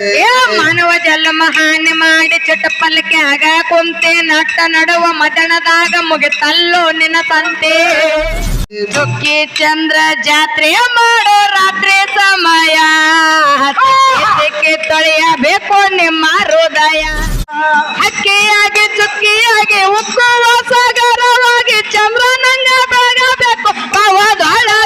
ಏ ಮಾನವ ಜನ್ಮ ಹಾನಿ ಮಾಡಿ ಚಟಪಲ್ಕೆ ಆಗ ಕುಂತೆ ನಟ್ಟ ನಡುವ ಮದನದಾಗ ಮುಗಿತಲ್ಲೋ ನಿನ್ನ ತಂತೆ. ಚುಕ್ಕಿ ಚಂದ್ರ ಜಾತ್ರೆ ಮಾಡೋ ರಾತ್ರಿ ಸಮಯ. ತೊಳೆಯಬೇಕು ನಿಮ್ಮ ಹೃದಯ. ಹಕ್ಕಿಯಾಗಿ ಚುಕ್ಕಿಯಾಗಿ ಉಕ್ಕುವ ಸಾಗರವಾಗಿ ಚಂದ್ರನಂಗ ಬೇಕು ಪವದೊಳಗ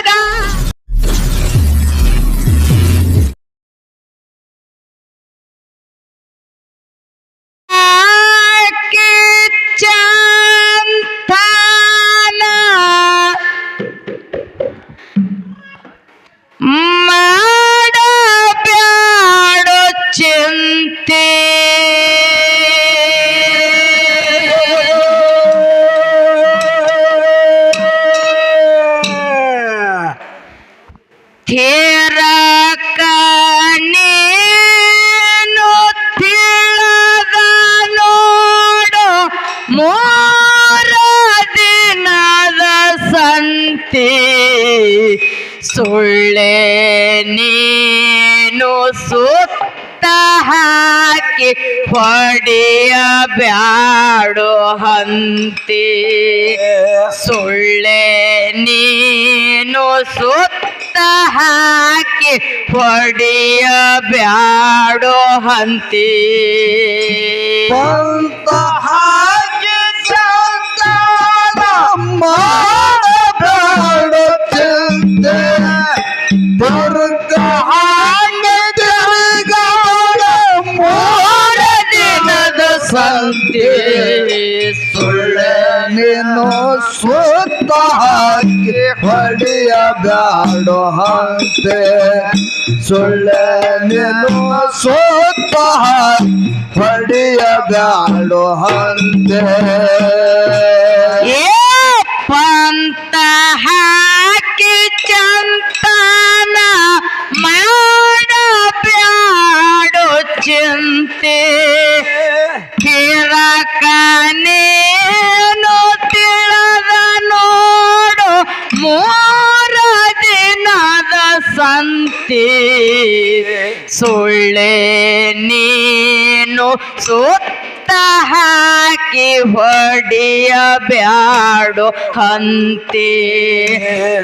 ಸಂತೆ ಸುಳ್ಳೆ ನೀನು ಸುತ್ತ ಹಾಕಿ ಹೊಡೆಯ ಬ್ಯಾಡೋ ಹಂತೆ. ಸುಳ್ಳೆ ನೀನು ಸುತ್ತ ಹಾಕಿ ಹೊಡೆಯ ಬ್ಯಾಡೋ ಹಂತಿ. ಹಾಕಿ ಸಂತಾನ ಚಿಂತೆ ದುರ್ಗ ಮೂರ ದಿನದ ಸಂತೆ. ಸುಳ್ಳೆ ನೀನು ಸುತ್ತ ಹಾಕಿ ಹೊಡೆಯ ಬ್ಯಾಡೋ ಹಂತೆ ಸುಳ್ಳೆ ನೀನು ಸುತ್ತ ಹಾಕಿ ಹೊಡೆಯ ಬ್ಯಾಡೋ ಹಂತೆ ಸುತ್ತ ಹಾಕಿ ಹೊಡೆಯ ಬ್ಯಾಡು ಹಂತೆ.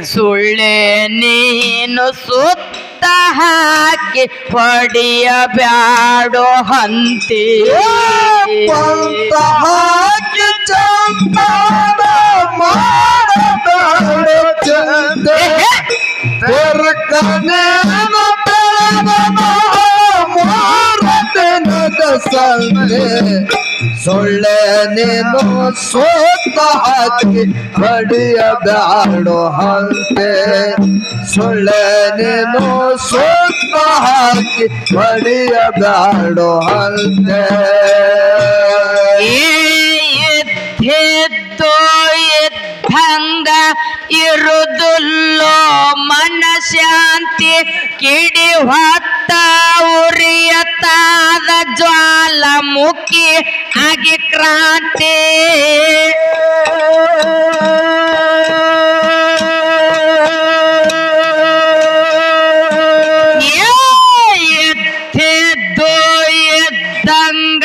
ಸುಳ್ಳೆ ನೀನು ಸುತ್ತ ಹಾಕಿ ಹೊಡೆಯ ಬ್ಯಾಡೋ ಹಂತೆ. ಸಂತೆ ಸೊಳ್ಳೆ ನೀನು ಸೋತ ಹಾಕಿ ಬಡಿಯ ಬ್ಯಾಡೋ ಹಂತೆ. ಸೊಳ್ಳೆ ನೀನು ಸೋತ ಹಾಕಿ ಬಡಿಯ ಬ್ಯಾಡೋ ಹಂತೆ ಎದ್ದೆದ್ದೋ ಎದ್ದಂಗ ಮನ ಶಾಂತಿ ಕಿಡಿ ಹೊತ್ತ ಉರಿಯತಾದ ಜ್ವಾಲ ಮುಖಿ ಆಗಿ ಕ್ರಾಂತಿ. ಎದ್ದೆದ್ದೋ ಎದ್ದಂಗ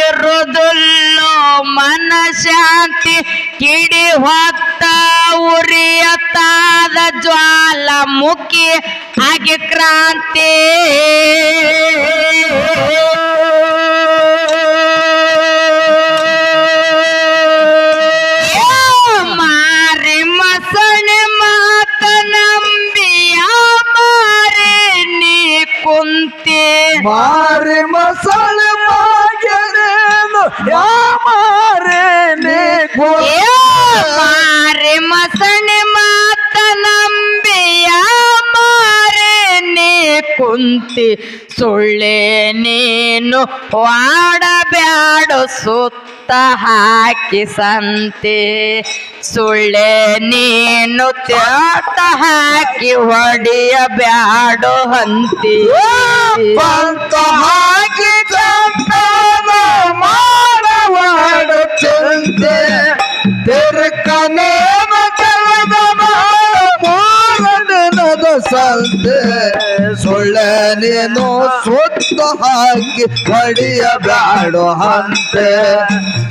ಇರುವುದಿಲ್ಲೋ ಮನ ಶಾಂತಿ ಕಿಡಿ ಹೊತ್ತ ಉರಿಯತಾದ ಜ್ವಾಲಾಮುಖಿ ಆಗಿ ಕ್ರಾಂತಿ. ಸುಳ್ಳೆ ನೀನು ವಾಡಬ್ಯಾಡು ಸುತ್ತ ಹಾಕಿಸಂತೆ ಸುಳ್ಳೆ ನೀನು ತ್ಯಾಟ ಹಾಕಿ ಬ್ಯಾಡು ಹಂತಿ. ಬಂತ ಹಾಕಿ ಮಾಡವಾಡ ಬೆಳೆದ ಮೂರ ದಿನದ ಸಂತೆ ಸಂತೆ ಸೊಳ್ಳೆ ನೀನು ಸುತ್ತ ಹಾಕಿ ಹೊಡಿಯ ಅಂತೆ. ಹಂತೆ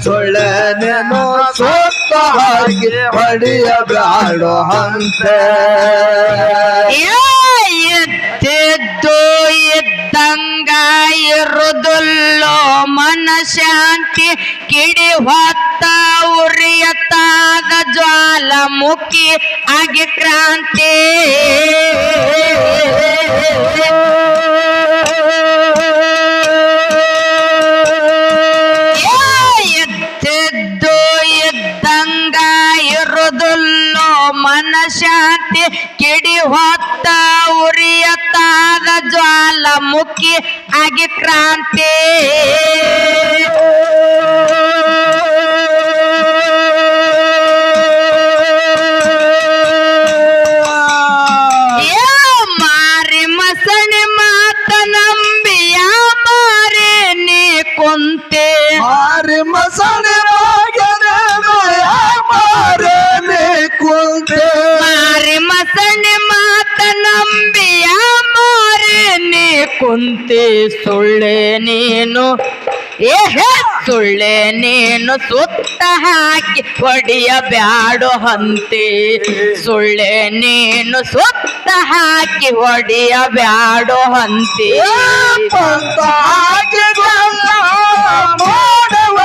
ಸೊಳ್ಳೆ ನೀನು ಸುತ್ತ ಹಾಕಿ ಹೊಡಿಯ ಬ್ಯಾಡೋ ಇದ್ದಂಗ ಮನ ಶಾಂತಿ ಕಿಡಿ ಹೊತ್ತ ಉರಿಯತ್ತಾದ ಜ್ವಾಲಮುಖಿ ಆಗಿ ಕ್ರಾಂತಿ. ಇದ್ದಂಗ ಮನ ಮನಶಾಂತಿ ಕಿಡಿ ಹೊತ್ತ ಜ್ವಾಲಮುಖಿ ಆಗಿ ಕ್ರಾಂತಿ. ಕುಂತೆ ಸುಳ್ಳೆ ನೀನು ಏಹೇ ಸುಳ್ಳೆ ನೀನು ಸುತ್ತ ಹಾಕಿ ಹೊಡಿಯ ಬ್ಯಾಡು ಹಂತೆ. ಸುಳ್ಳೆ ನೀನು ಸುತ್ತ ಹಾಕಿ ಹೊಡಿಯ ಹಂತಿ. ಮಾಡುವ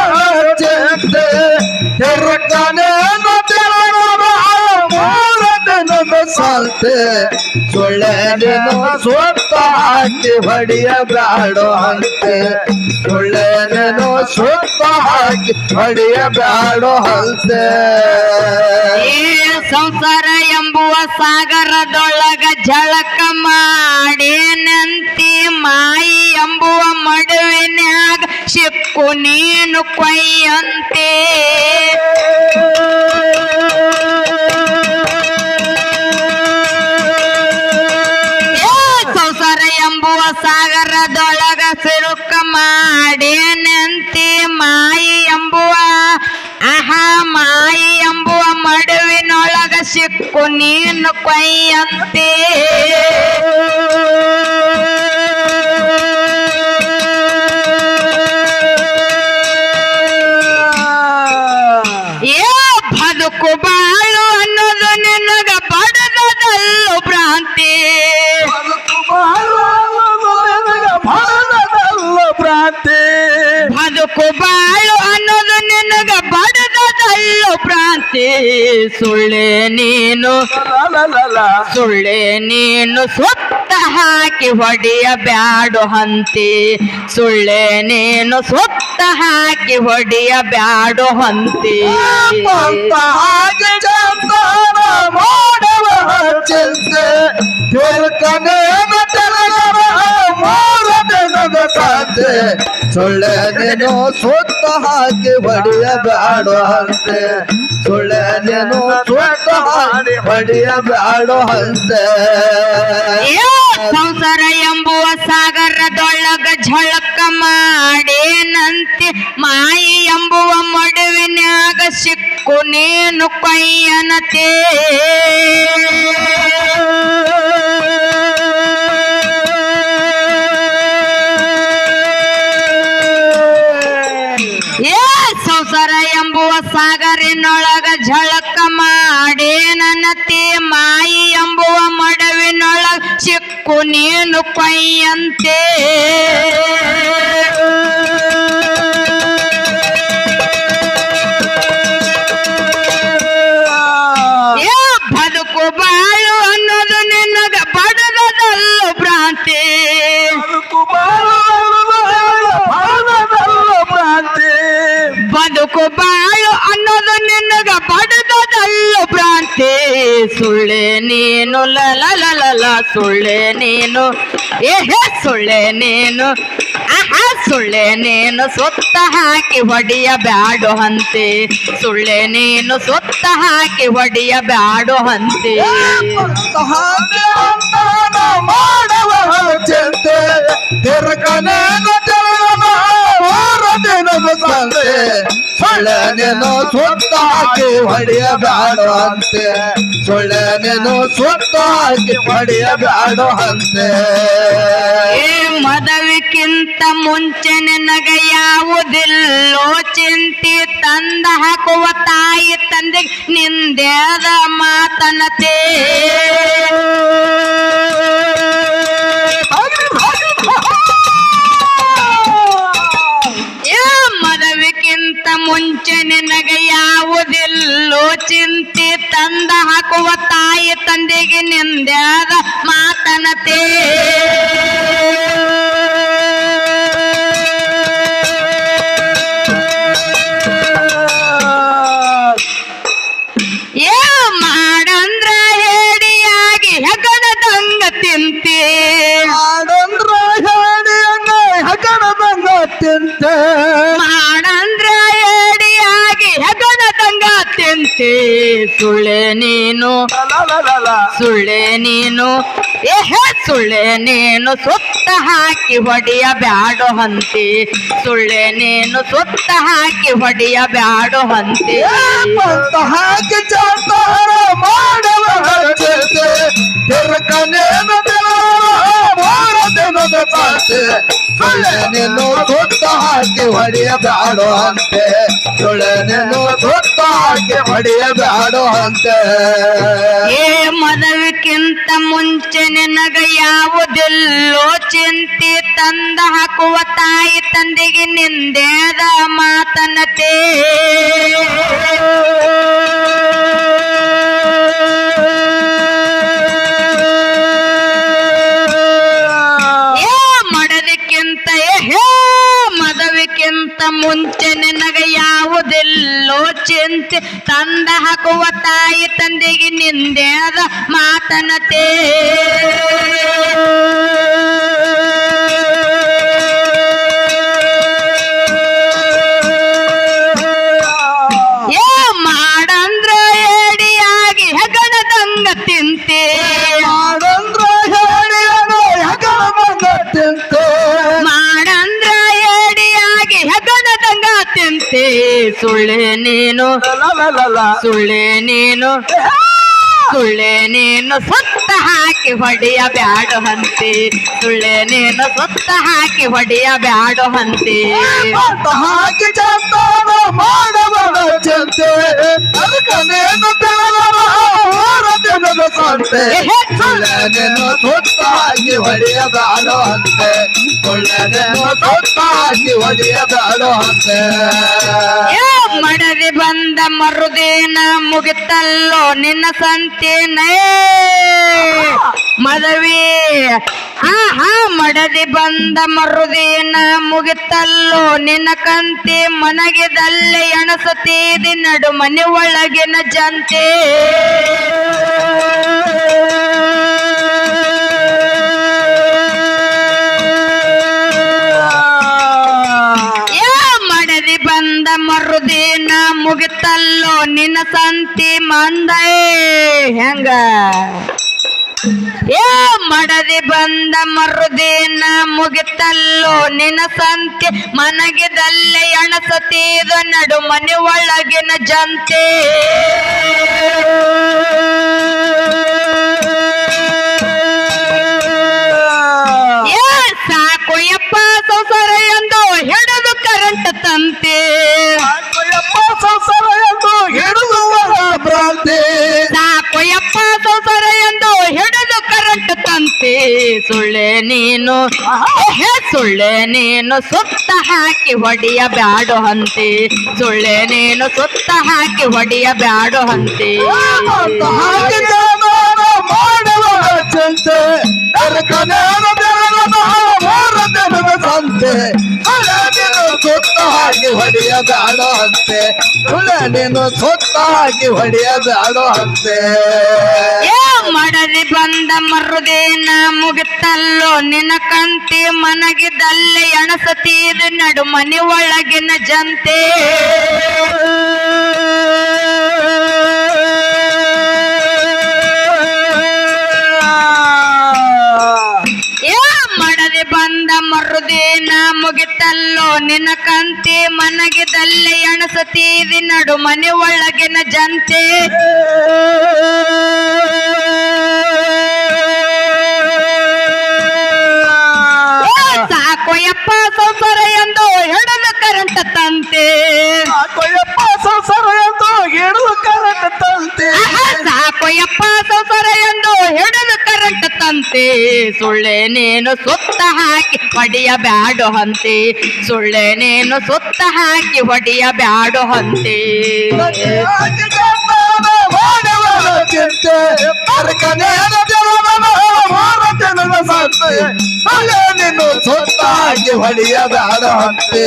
ಚಿಂತೆ ತಿರುಕನೆ ಮೂರದಿನದ ಸಂತೆ ಸೊಳ್ಳೆ ನೀನು ಸುತ್ತ ಹಾಕಿ ಹೊಡಿಯ ಬ್ಯಾಡೋ ಅಂತೆ. ಸೊಳ್ಳೆ ನೀನು ಸುತ್ತ ಹಾಕಿ ಹೊಡಿಯ ಬ್ಯಾಡೋ ಈ ಸಂಸಾರ ಎಂಬುವ ಸಾಗರದೊಳಗ ಝಳಕ ಮಾಡಿ ನಂತಿ ಮಾಯಿ ಎಂಬುವ ಮಡುವಿನ್ಯಾಗ ಸಿಕ್ಕು ನೀನು ಕೊಯ್ಯಂತೆ. ಸಿಕ್ಕು ನೀನು ಕೊಯ್ಯಂತೆ. ಭ್ರಾಂತಿ ಸುಳ್ಳೆ ನೀನು ಸುಳ್ಳೆ ನೀನು ಸುತ್ತ ಹಾಕಿ ಹೊಡೆಯ ಬ್ಯಾಡು ಹಂತಿ ಸುಳ್ಳೆ ನೀನು ಸುತ್ತ ಹಾಕಿ ಹೊಡೆಯ ಬ್ಯಾಡು ಹಂತಿ ಮಾಡ ಚಿಂತೆ ತಿರುಕನೇನ ತೆಲಗರ ಮೂರ ದಿನದ ಸಂತೆ ಸೊಳ್ಳೆ ಸುತ್ತ ಹಾಕಿ ಸಂಸಾರ ಎಂಬುವ ಸಾಗರದೊಳಗ ಝಳಕ ಮಾಡೇನಂತೆ. ಮಾಯಿ ಎಂಬುವ ಮಡುವಿನಾಗ ಸಿಕ್ಕು ನೀನು ಕೈಯನತೆ ಏ ಸಂಸಾರ ಎಂಬುವ ಸಾಗರಿನೊಳಗ ಝಳಕ ಮಾಡೇನನತೆ ಮಾಯಿ ಎಂಬುವ ಮಡವಿನೊಳಗ ಚಿಕ್ಕು ನೀನು ಕೊಯ್ಯಂತೆ ಬಾಳು ಅನ್ನೋದು ನಿನ್ನದ ಬಡದಲ್ಲೂ ಭ್ರಾಂತಿ. ಬದುಕು ಬಾಳು ಭ್ರಾಂತಿ ಸುಳ್ಳೆ ನೀನು ಲಲ ಸುಳ್ಳೆ ನೀನು. ಏಹೇ, ಸುಳ್ಳೆ ನೀನು. ಆಹಾ, ಸುಳ್ಳೆ ನೀನು, ಸುತ್ತ ಹಾಕಿ ಹೊಡಿಯ ಬ್ಯಾಡು ಹಂತೆ. ಸುಳ್ಳೆ ನೀನು, ಸುತ್ತ ಹಾಕಿ ಹೊಡಿಯ ಬ್ಯಾಡು ಹಂತೆ ಮಾಡುವ ಚಿಂತೆ ಸುತ್ತಾಕಿ ಹೊಡೆಯಬೇಡ ಅಂತೆ ಸುಳ್ಳೆ ನೀನು ಸುತ್ತ ಅಂತೆ ಮದವಿಕ್ಕಿಂತ ಮುಂಚೆ ನಿನಗ ಯಾವುದಿಲ್ಲೋ ಚಿಂತಿ ತಂದ ಹಾಕುವ ತಾಯಿ ತಂದೆ ನಿಂದೆದ ಮಾತನತೆ. ಮುಂಚೆ ನಿನಗೆ ಯಾವುದಿಲ್ಲೋ ಚಿಂತಿ ತಂದ ಹಾಕುವ ತಾಯಿ ತಂದೆಗೆ ನಿಂದ್ಯಾದ ಮಾತನತೆ. ಸುಳ್ಳೆ ನೀನು. ಸುಳ್ಳೆ ನೀನು. ಏಹೇ ಸುಳ್ಳೆ ನೀನು ಸುತ್ತ ಹಾಕಿ ಹೊಡೆಯ ಬ್ಯಾಡು ಹಂತಿ. ಸುಳ್ಳೆ ನೀನು ಸುತ್ತ ಹಾಕಿ ಹೊಡೆಯ ಬ್ಯಾಡು ಹಂತಿ ಹಾಕಿ ಮಾಡುವ ಚಿಂತೆ ತಿರುಕನೇನು ದಿನದ ಪಾತೆ ಸುಳ್ಳೆ ನೀನು ಸುತ್ತ ಹಾಕಿ ಹೊಡೆಯಬೇಡ ಅಂತೆ. ಸುಳ್ಳೆ ಸುತ್ತ ಹಾಕಿ ಹೊಡೆಯಬೇಡ ಅಂತೆ. ಏ ಮದವಿಕ್ಕಿಂತ ಮುಂಚೆ ನಿನಗ ಯಾವುದಿಲ್ಲೋ ಚಿಂತೆ ತಂದ ಹಾಕುವ ತಾಯಿ ತಂದೆಗೆ ನಿಂದೇದ ಮಾತನತೆ. ಚಿಂತೆ ತಂದ ಹಾಕುವ ತಾಯಿ ತಂದೆಗೆ ನಿಂದೇದ ಮಾತನತೆ. ಸುಳ್ಳೆ ನೀನು. ಸುಳ್ಳೆ ನೀನು. ಸುಳ್ಳೆ ನೀನು ಸುತ್ತ ಹಾಕಿ ಹೊಡೆಯ ಬ್ಯಾಡು ಹಂತಿ. ಸುಳ್ಳೆ ನೀನು ಸುತ್ತ ಹಾಕಿ ಹೊಡೆಯ ಬ್ಯಾಡು ಹಂತಿ ಹಾಕಿ ಚಂದನ ಸುತ್ತ ಹಾಕಿ ಹೊಡೆಯಬೇಡ ಅಂತೆ ಒಳ್ಳೆದೇನು ಸುತ್ತ ಹೊಡೆಯದಾಡೋ ಅಂತೆ ಮಡದಿ ಬಂದ ಮರುದೇನ ಮುಗಿತಲ್ಲೋ ನಿನ್ನ ಸಂತೇನೇ? ಮದವಿ. ಹಾ ಹಾ, ಮಡದಿ ಬಂದ ಮರುದೇನ ಮುಗಿತಲ್ಲೋ ನಿನ್ನ ಕಂತೆ ಮನಗಿದಲ್ಲಿ ಎಣಸತೀದಿ ನಡು ಮನೆ ಒಳಗಿನ ಜಂತೆ. ಮುಗಿತಲ್ಲೋ ನಿನ್ನ ಸಂತಿ ಮಂದೈ, ಹೆಂಗ? ಏ, ಮಡದಿ ಬಂದ ಮರುದಿನ ಮುಗಿತಲ್ಲೋ, ನಿನ್ನ ಸಂತೆ ಮನಗಿದಲ್ಲೇ ಎಣಸತೀದ ನಡು ಮನೆ ಒಳಗಿನ ಜಂತೆ. ಏ, ಸಾಕು ಯಪ್ಪ ಸಂಸಾರ ಎಂದು ಹಿಡಿದು ಕರೆಂಟ್ ತಂತೆ. ಸುಳ್ಳೆ ನೀನು ಸುಳ್ಳೆ ನೀನು ಸುತ್ತ ಹಾಕಿ ಹೊಡಿಯ ಬ್ಯಾಡು ಹಂತಿ ಸುಳ್ಳೆ ನೀನು ಸುತ್ತ ಹಾಕಿ ಹೊಡಿಯ ಬ್ಯಾಡು ಹಂತಿ ಅಂತ ಹಾಕಿ ಹೊಡೆಯದಾಡೋ ಸುತ್ತ ಅಂತೆ ಸುಳ್ಳನೇನು ಸುತ್ತ ಹಾಕಿ ಹೊಡೆಯಬೇಡ ಅಂತೆ ಏ ಮಡದಿ ಬಂದ ಮರುದೇನ ಮುಗಿತಲ್ಲೋ, ನಿನ್ನ ಕಂತಿ ಮನಗಿದಲ್ಲಿ ಎಣಸತೀದ ನಡು ಮನೆ ಒಳಗಿನ ಜಂತೆ. ಮುಗಿತಲ್ಲೋ ನಿನ್ನ ಕಂತಿ ಮನಗಿದಲ್ಲಿ ಎಣಸತೀದಿ ನಡು ಮನೆ ಒಳಗಿನ ಜಂತೆ. ಕರೆಂಟ ತಂತೆ ಸುಳ್ಳೆ ನೀನು ಸುತ್ತ ಹಾಕಿ ಹೊಡಿಯ ಬ್ಯಾಡು ಹಂತೆ. ಸುಳ್ಳೆ ನೀನು ಸುತ್ತ ಹಾಕಿ ಹೊಡಿಯ ಬ್ಯಾಡು ಹಂತೆ. ನೀನು ಸೊತ್ತಾಗಿ ಹಾಕಿ ಹೊಡಿಯ ಬ್ಯಾಡ ಅಂತೆ.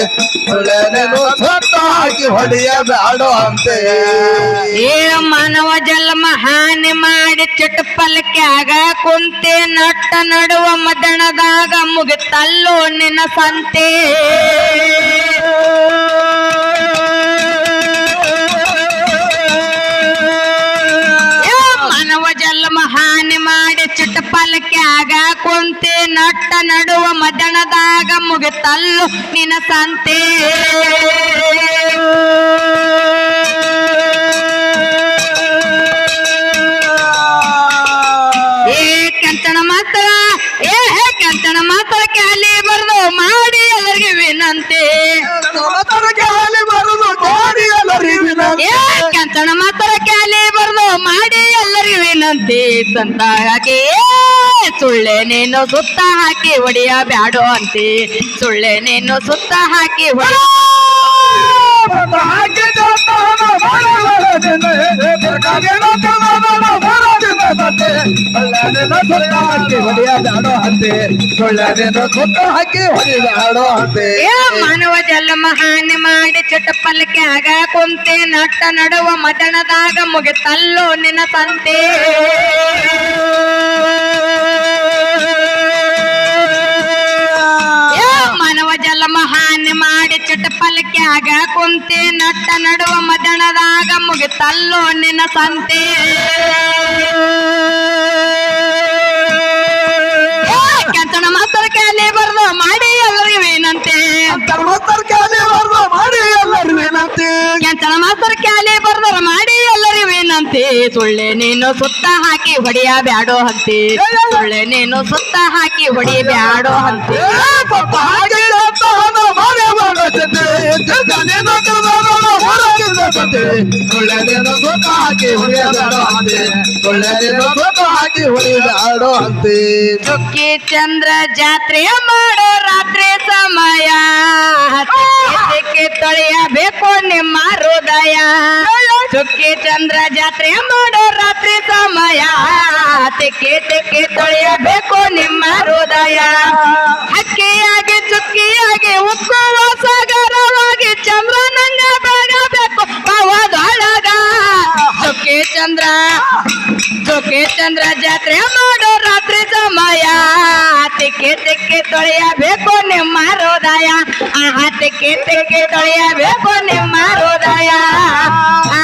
ಸುಳ್ಳೆ ನೀನು ಸೊತ್ತ ಹಾಕಿ ಅಂತೆ. ಏ ಮಾನವ ಜನ್ಮ ಹಾನಿ ಮಾಡಿ ಚಟಪಲ್ಕ್ಯಾಗ ಕುಂತೆ ನಟ್ಟ ನಡುವ ಮದಣದಾಗ ಮುಗಿತಲ್ಲೋ ನಿನ್ನ ಸಂತೆ. ನಡುವ ಮದಣದಾಗ ಮುಗಿತಲ್ಲು ನಿನ ಸಂತೆ. ಏ ಕಂಚನ ಮಾತ್ರ ಏ ಕಂಚನ ಮಾತ್ರ ಕ್ಯಾಲಿ ಬರ್ದು ಮಾಡಿ ಎಲ್ಲರಿಗೆ ವಿನಂತೆ. ಏ ಕಂಚನ ಮಾತ್ರ ಕ್ಯಾಲಿ ಬರೆದು ಮಾಡಿ ಎಲ್ಲರಿಗೆ ವಿನಂತಿ. ಸಂತಾಗಿ ಸುಳ್ಳೆ ನೀನು ಸುತ್ತ ಹಾಕಿ ಹೊಡಿಯ ಬ್ಯಾಡು ಅಂತಿ. ಸುಳ್ಳೆ ನೀನು ಸುತ್ತ ಹಾಕಿ ಮಾನವ ಜನ್ಮ ಹಾನಿ ಮಾಡಿ ಚಟಪಲ್ಕ್ಯಾಗ ಕುಂತೆ. ನಟ್ಟ ನಡುವ ಮದಣದಾಗ ಮುಗಿತಲ್ಲೋ ನಿನ್ನ ಸಂತೆ. ಮಾಡಿ ಆಗ ಕುಂತೆ ನಟ್ಟ ನಡುವ ಮದಣದಾಗ ಮುಗಿತಲ್ಲೋ ನಿನ್ನ ಸಂತೆ. ಏ, ಕೆಂಚನ ಮಾತ್ರ ಕ್ಯಾಲಿ ಬರ್ದು ಮಾಡಿ ಎಲ್ಲರಿಗೂ ಬರ್ದು ಮಾಡಿ ಎಲ್ಲರೂ ವಿನಂತಿ ಕೆಂಚನ ಮಾತ್ರ ಕ್ಯಾಲಿ ಬರ್ದರ ಮಾಡಿ ಎಲ್ಲರಿಗೂ ವಿನಂತಿ ಸುಳ್ಳೆ ನೀನು ಸುತ್ತ ಹಾಕಿ ಹೊಡೆಯ ಬ್ಯಾಡೋ ಹಂತಿ ಸುಳ್ಳೆ ನೀನು ಸುತ್ತ ಹಾಕಿ ಹೊಡಿ ಬ್ಯಾಡೋ ಹಂತಿ ಚುಕ್ಕಿ ಚಂದ್ರ ಜಾತ್ರೆ ಮಾಡೋ ರಾತ್ರಿ ಸಮಯ. ತೊಳೆಯಬೇಕು ನಿಮ್ಮ ಹೃದಯ? ಚುಕ್ಕಿ ಚಂದ್ರ ಜಾತ್ರೆ ಮಾಡೋ ರಾತ್ರಿ ಸಮಯ. ತಿಕ್ಕಿ ತಿಕ್ಕಿ ತೊಳೆಯಬೇಕು ನಿಮ್ಮ ಹೃದಯ. ಹಕ್ಕಿಯಾಗಿ ಚುಕ್ಕಿಯಾಗಿ ಉಕ್ಕುವ ಸಾಗರವಾಗಿ ಚಂದ್ರನಂಗ ಬೆಳಗಬೇಕು. ಚಂದ್ರ ಚುಕ್ಕಿ ಚಂದ್ರ ಜಾತ್ರೆ ಮಾಡೋ ರಾತ್ರಿ ಸಮಯ ತಿಕ್ಕಿ ತಿಕ್ಕಿ ತೊಳೆಯಬೇಕು ನಿಮ್ಮ ಹೃದಯ ಆಹಾ ತಿಕ್ಕಿ ತಿಕ್ಕಿ ತೊಳೆಯಬೇಕು ನಿಮ್ಮ ಹೃದಯ ಆ